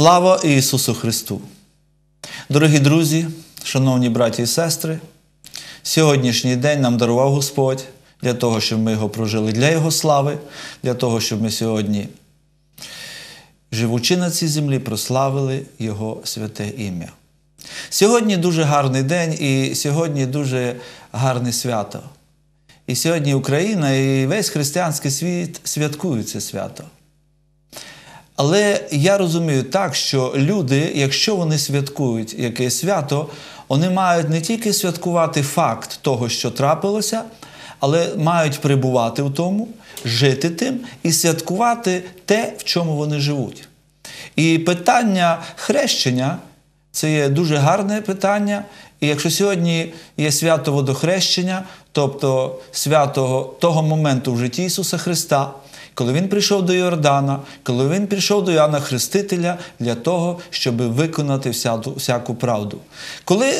Слава Ісусу Христу! Дорогі друзі, шановні браті і сестри, сьогоднішній день нам дарував Господь для того, щоб ми його прожили для Його слави, для того, щоб ми сьогодні, живучи на цій землі, прославили Його святе ім'я. Сьогодні дуже гарний день і сьогодні дуже гарне свято. І сьогодні Україна і весь християнський світ святкують це свято. Але я розумію так, що люди, якщо вони святкують якесь свято, вони мають не тільки святкувати факт того, що трапилося, але мають перебувати в тому, жити тим і святкувати те, в чому вони живуть. І питання хрещення це є дуже гарне питання. І якщо сьогодні є свято водохрещення, тобто свято того моменту в житті Ісуса Христа, коли Він прийшов до Йордана, коли Він прийшов до Іоанна Хрестителя для того, щоб виконати всяку, правду. Коли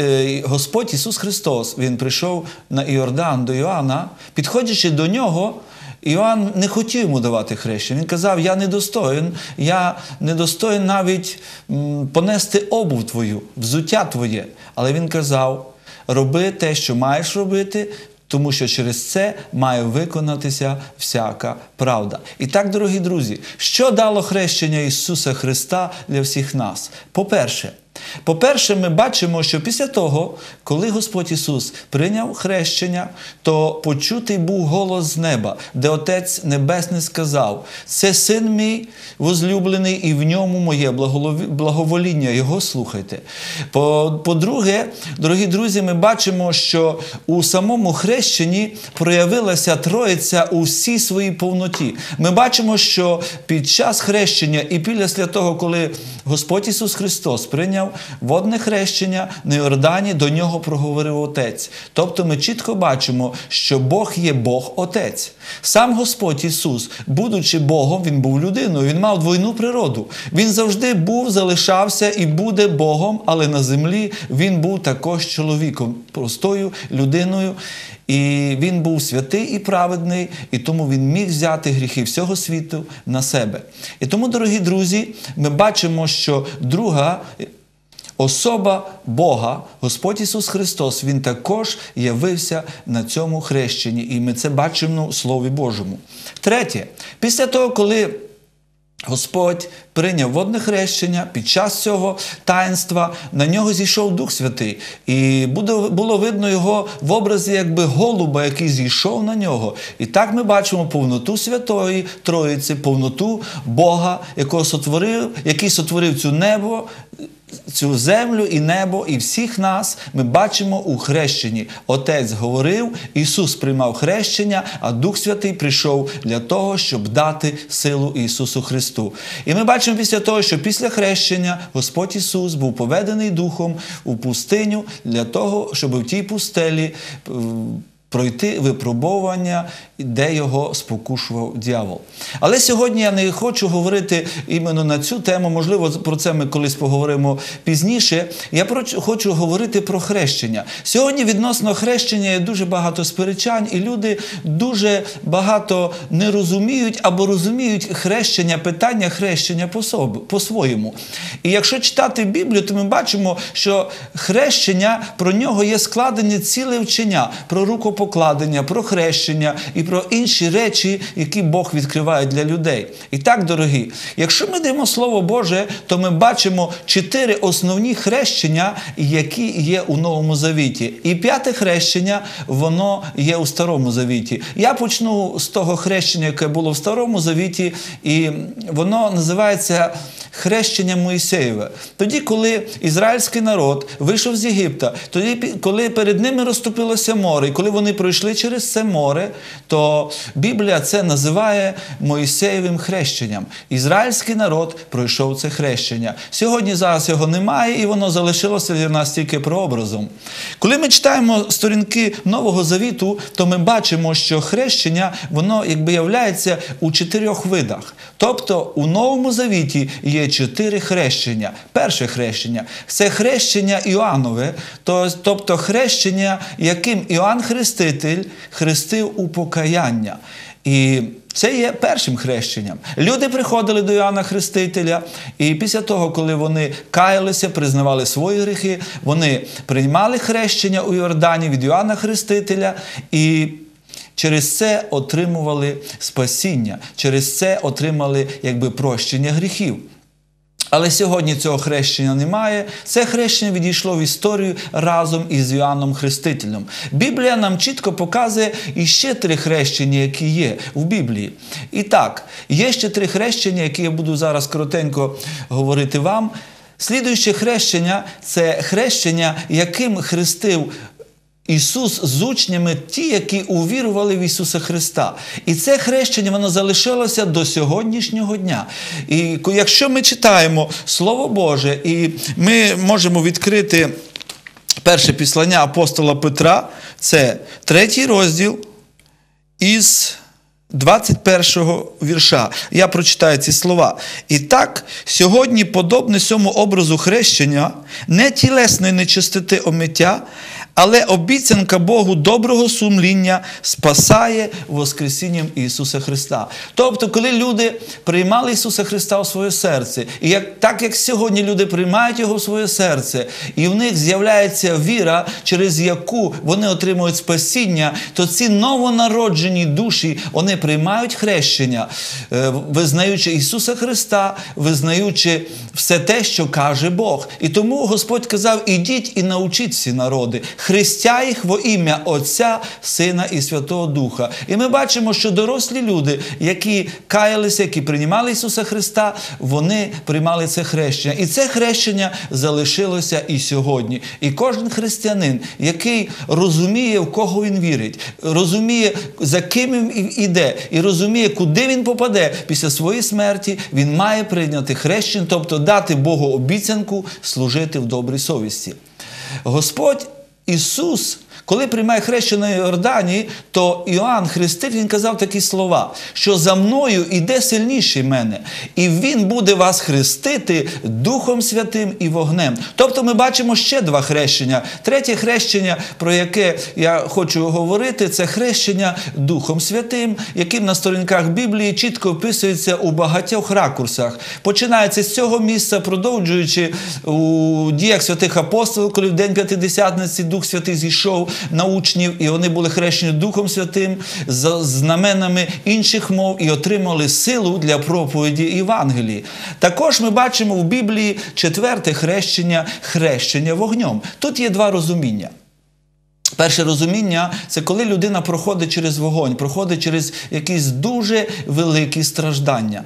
е, Господь Ісус Христос Він прийшов на Іордан до Іоанна, підходячи до нього, Іоанн не хотів йому давати хрещення. Він казав: Я недостоин, я недостоин навіть понести обув твою, взуття твоє. Але він казав: роби те, що маєш робити. Тому що через це має виконатися всяка правда. І так, дорогі друзі, що дало хрещення Ісуса Христа для всіх нас? По-перше, по-перше, ми бачимо, що після того, коли Господь Ісус прийняв хрещення, то почутий був голос з неба, де Отець Небесний сказав: це син мій возлюблений, і в ньому моє благовоління. Його слухайте. По-друге, дорогі друзі, ми бачимо, що у самому хрещенні проявилася Троїця у всій своїй повноті. Ми бачимо, що під час хрещення і після того, коли Господь Ісус Христос прийняв водне хрещення на Йордані, до нього проговорив Отець. Тобто ми чітко бачимо, що Бог є Бог Отець. Сам Господь Ісус, будучи Богом, Він був людиною, Він мав двойну природу. Він завжди був, залишався і буде Богом, але на землі Він був також чоловіком, простою людиною. І він був святий і праведний, і тому він міг взяти гріхи всього світу на себе. І тому, дорогі друзі, ми бачимо, що друга. Особа Бога, Господь Ісус Христос, Він також явився на цьому хрещенні, і ми це бачимо у Слові Божому. Третє, після того, коли Господь прийняв водне хрещення під час цього таїнства, на нього зійшов Дух Святий. І було видно його в образі якби голуба, який зійшов на нього. І так ми бачимо повноту Святої Троїці, повноту Бога, якого сотворив, який сотворив цю небо, цю землю і небо, і всіх нас ми бачимо у хрещенні. Отець говорив, Ісус приймав хрещення, а Дух Святий прийшов для того, щоб дати силу Ісусу Христу. І ми бачимо після того, що після хрещення Господь Ісус був поведений Духом у пустиню для того, щоб в тій пустелі пройти випробовування, де його спокушував дьявол. Але сьогодні я не хочу говорити іменно на цю тему, можливо, про це ми колись поговоримо пізніше. Я хочу говорити про хрещення. Сьогодні відносно хрещення є дуже багато сперечань, і люди дуже багато не розуміють або розуміють хрещення, питання хрещення по-своєму. І якщо читати Біблію, то ми бачимо, що хрещення про нього є складені ціле вчення про руку покладення, про хрещення і про інші речі, які Бог відкриває для людей. І так, дорогі, якщо ми даємо Слово Боже, то ми бачимо чотири основні хрещення, які є у Новому Завіті. І п'яте хрещення, воно є у Старому Завіті. Я почну з того хрещення, яке було в Старому Завіті, і воно називається хрещення Моїсеєве. Тоді, коли ізраїльський народ вийшов з Єгипта, тоді, коли перед ними розступилося море, і коли вони пройшли через це море, то Біблія це називає Моїсеєвим хрещенням. Ізраїльський народ пройшов це хрещення. Сьогодні зараз його немає, і воно залишилося для нас тільки прообразом. Коли ми читаємо сторінки Нового Завіту, то ми бачимо, що хрещення воно якби являється у чотирьох видах. Тобто у Новому Завіті є чотири хрещення. Перше хрещення це хрещення Іоаннове, тобто хрещення, яким Іоанн Хреститель хрестив у покаяння. І Це є першим хрещенням. Люди приходили до Іоанна Хрестителя, і після того, коли вони каялися, признавали свої гріхи, вони приймали хрещення у Йордані від Іоанна Хрестителя і через це отримували спасіння, через це отримали якби прощення гріхів. Але сьогодні цього хрещення немає. Це хрещення відійшло в історію разом із Іоанном Хрестителем. Біблія нам чітко показує іще три хрещення, які є в Біблії. І так, є ще три хрещення, які я буду зараз коротенько говорити вам. Слідуюче хрещення це хрещення, яким хрестив Ісус з учнями ті, які увірували в Ісуса Христа. І це хрещення воно залишилося до сьогоднішнього дня. І якщо ми читаємо Слово Боже, і ми можемо відкрити перше післання апостола Петра, це третій розділ із 21-го вірша. Я прочитаю ці слова. І так, сьогодні, подобне цьому образу хрещення, не тілесної нечистоти омиття, але обіцянка Богу доброго сумління спасає Воскресінням Ісуса Христа. Тобто, коли люди приймали Ісуса Христа у своє серце, і як, так як сьогодні люди приймають Його в своє серце, і в них з'являється віра, через яку вони отримують спасіння, то ці новонароджені душі вони приймають хрещення, е, визнаючи Ісуса Христа, визнаючи все те, що каже Бог. І тому Господь казав: ідіть і научіть всі народи хрестя їх во ім'я Отця, Сина і Святого Духа. І ми бачимо, що дорослі люди, які каялися, які приймали Ісуса Христа, вони приймали це хрещення. І це хрещення залишилося і сьогодні. І кожен християнин, який розуміє, в кого він вірить, розуміє, за ким він іде, і розуміє, куди він попаде після своєї смерті, він має прийняти хрещення, тобто дати Богу обіцянку служити в добрій совісті. Господь Ісус, коли приймає хрещення Йорданії, то Іоанн Хреститель, він казав такі слова, що за мною іде сильніший мене, і Він буде вас хрестити Духом Святим і вогнем. Тобто ми бачимо ще два хрещення. Третє хрещення, про яке я хочу говорити, це хрещення Духом Святим, яким на сторінках Біблії чітко описується у багатьох ракурсах. Починається з цього місця, продовжуючи у діях святих апостолів, коли в день п'ятидесятниці Дух Святий зійшов на учнів, і вони були хрещені Духом Святим з знаменами інших мов і отримали силу для проповіді Євангелії. Також ми бачимо в Біблії четверте хрещення хрещення вогнем. Тут є два розуміння. Перше розуміння це коли людина проходить через вогонь, проходить через якісь дуже великі страждання.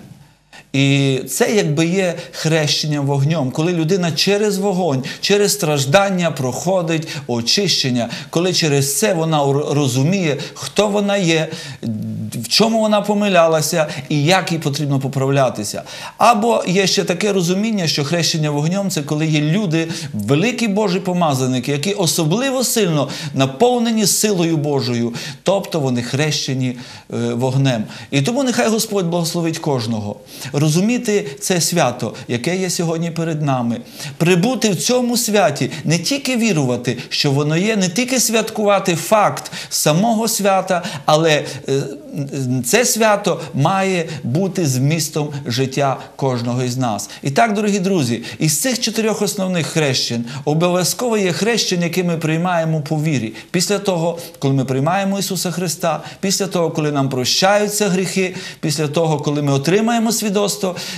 І це якби є хрещенням вогнем, коли людина через вогонь, через страждання проходить очищення, коли через це вона розуміє, хто вона є, в чому вона помилялася і як їй потрібно поправлятися. Або є ще таке розуміння, що хрещення вогнем це коли є люди, великі Божі помазаники, які особливо сильно наповнені силою Божою, тобто вони хрещені е, вогнем. І тому нехай Господь благословить кожного розуміти це свято, яке є сьогодні перед нами, прибути в цьому святі, не тільки вірувати, що воно є, не тільки святкувати факт самого свята, але е, це свято має бути змістом життя кожного із нас. І так, дорогі друзі, із цих чотирьох основних хрещень обов'язково є хрещення, яке ми приймаємо по вірі. Після того, коли ми приймаємо Ісуса Христа, після того, коли нам прощаються гріхи, після того, коли ми отримаємо свідоцтво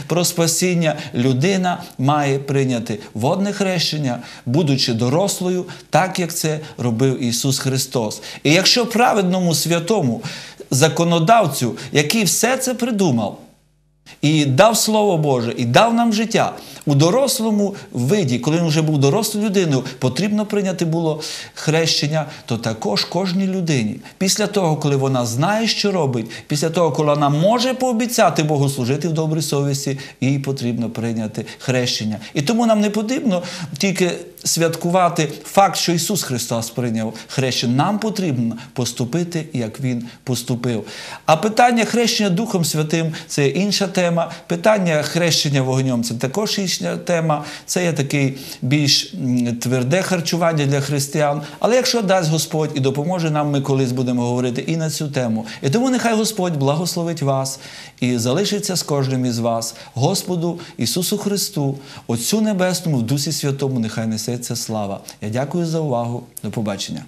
про спасіння, людина має прийняти водне хрещення, будучи дорослою, так як це робив Ісус Христос. І якщо праведному святому законодавцю, який все це придумав, і дав Слово Боже, і дав нам життя у дорослому виді, коли він вже був дорослою людиною, потрібно прийняти було хрещення, то також кожній людині. Після того, коли вона знає, що робить, після того, коли вона може пообіцяти Богу служити в добрій совісті, їй потрібно прийняти хрещення. І тому нам не потрібно тільки святкувати факт, що Ісус Христос прийняв хрещення. Нам потрібно поступити, як Він поступив. А питання хрещення Духом Святим це інша тема. Питання хрещення вогнем це також інша тема. Це є такий більш тверде харчування для християн. Але якщо дасть Господь і допоможе нам, ми колись будемо говорити і на цю тему. І тому нехай Господь благословить вас і залишиться з кожним із вас. Господу Ісусу Христу, Отцю Небесному, в Дусі Святому, нехай несеться слава. Я дякую за увагу. До побачення.